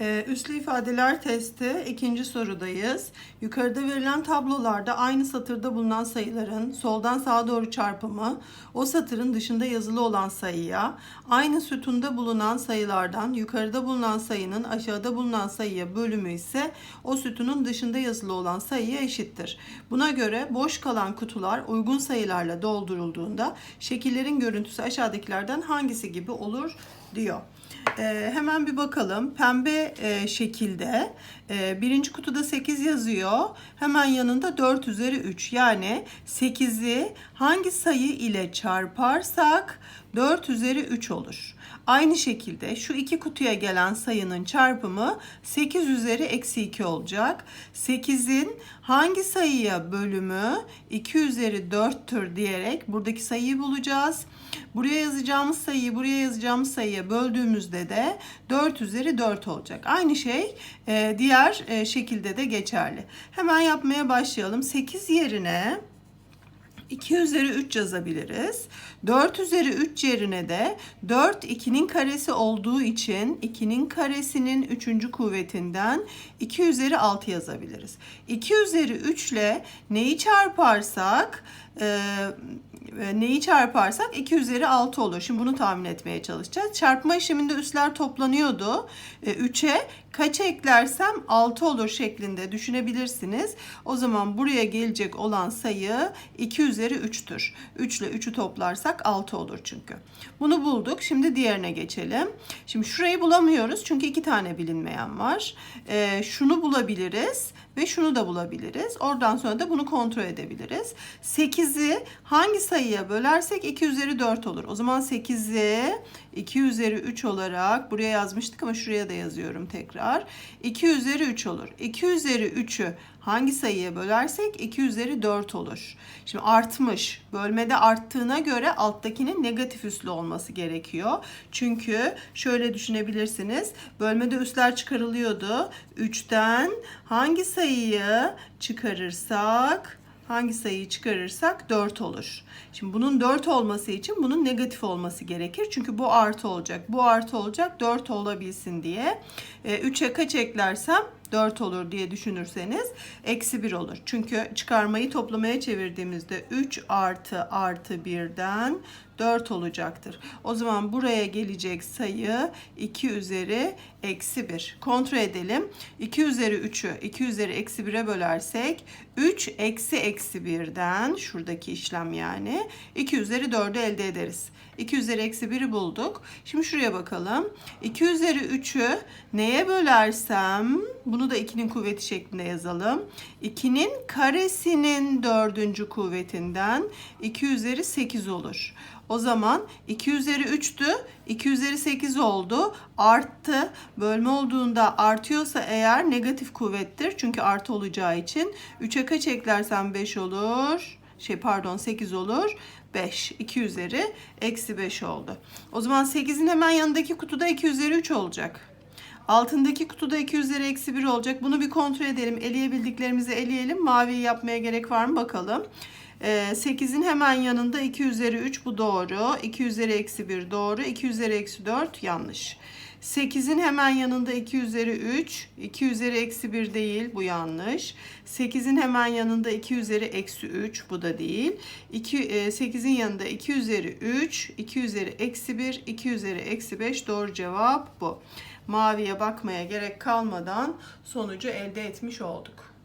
Ee, üslü ifadeler testi ikinci sorudayız. Yukarıda verilen tablolarda aynı satırda bulunan sayıların soldan sağa doğru çarpımı o satırın dışında yazılı olan sayıya, aynı sütunda bulunan sayılardan yukarıda bulunan sayının aşağıda bulunan sayıya bölümü ise o sütunun dışında yazılı olan sayıya eşittir. Buna göre boş kalan kutular uygun sayılarla doldurulduğunda şekillerin görüntüsü aşağıdakilerden hangisi gibi olur diyor. Ee, hemen bir bakalım. Pembe e, şekilde e, birinci kutuda 8 yazıyor. Hemen yanında 4 üzeri 3. Yani 8'i hangi sayı ile çarparsak 4 üzeri 3 olur. Aynı şekilde şu iki kutuya gelen sayının çarpımı 8 üzeri eksi 2 olacak. 8'in hangi sayıya bölümü 2 üzeri 4'tür diyerek buradaki sayıyı bulacağız. Buraya yazacağımız sayıyı buraya yazacağımız sayıya böldüğümüzde de 4 üzeri 4 olacak. Aynı şey e, diğer e, şekilde de geçerli. Hemen yapmaya başlayalım. 8 yerine 2 üzeri 3 yazabiliriz. 4 üzeri 3 yerine de 4 2'nin karesi olduğu için 2'nin karesinin 3. kuvvetinden 2 üzeri 6 yazabiliriz. 2 üzeri 3 ile neyi çarparsak e, neyi çarparsak 2 üzeri 6 olur. Şimdi bunu tahmin etmeye çalışacağız. Çarpma işleminde üsler toplanıyordu. E, 3'e kaç eklersem 6 olur şeklinde düşünebilirsiniz. O zaman buraya gelecek olan sayı 2 üzeri 3'tür. 3 ile 3'ü toplarsak 6 olur çünkü. Bunu bulduk. Şimdi diğerine geçelim. Şimdi şurayı bulamıyoruz çünkü iki tane bilinmeyen var. E, şunu bulabiliriz ve şunu da bulabiliriz. Oradan sonra da bunu kontrol edebiliriz. 8'i hangi sayıya bölersek 2 üzeri 4 olur. O zaman 8'i 2 üzeri 3 olarak buraya yazmıştık ama şuraya da yazıyorum tekrar. 2 üzeri 3 olur. 2 üzeri 3'ü hangi sayıya bölersek 2 üzeri 4 olur. Şimdi artmış. Bölmede arttığına göre alttakinin negatif üslü olması gerekiyor. Çünkü şöyle düşünebilirsiniz. Bölmede üsler çıkarılıyordu. 3'ten hangi sayıyı çıkarırsak hangi sayıyı çıkarırsak 4 olur. Şimdi bunun 4 olması için bunun negatif olması gerekir. Çünkü bu artı olacak. Bu artı olacak 4 olabilsin diye. E, 3'e kaç eklersem 4 olur diye düşünürseniz eksi 1 olur. Çünkü çıkarmayı toplamaya çevirdiğimizde 3 artı artı 1'den 4 olacaktır. O zaman buraya gelecek sayı 2 üzeri eksi 1. Kontrol edelim. 2 üzeri 3'ü 2 üzeri eksi 1'e bölersek 3 eksi eksi 1'den şuradaki işlem yani 2 üzeri 4'ü elde ederiz. 2 üzeri eksi 1'i bulduk. Şimdi şuraya bakalım. 2 üzeri 3'ü neye bölersem bunu da 2'nin kuvveti şeklinde yazalım. 2'nin karesinin dördüncü kuvvetinden 2 üzeri 8 olur. O zaman 2 üzeri 3'tü. 2 üzeri 8 oldu. Arttı. Bölme olduğunda artıyorsa eğer negatif kuvvettir. Çünkü artı olacağı için. 3'e kaç eklersem 5 olur. Şey pardon 8 olur. 5. 2 üzeri eksi 5 oldu. O zaman 8'in hemen yanındaki kutuda 2 üzeri 3 olacak. Altındaki kutuda 2 üzeri eksi 1 olacak. Bunu bir kontrol edelim. Eleyebildiklerimizi eleyelim. Maviyi yapmaya gerek var mı bakalım. 8'in hemen yanında 2 üzeri 3 bu doğru. 2 üzeri eksi 1 doğru. 2 üzeri eksi 4 yanlış. 8'in hemen yanında 2 üzeri 3. 2 üzeri eksi 1 değil bu yanlış. 8'in hemen yanında 2 üzeri eksi 3 bu da değil. 2, 8'in yanında 2 üzeri 3. 2 üzeri eksi 1. 2 üzeri eksi 5 doğru cevap bu. Maviye bakmaya gerek kalmadan sonucu elde etmiş olduk.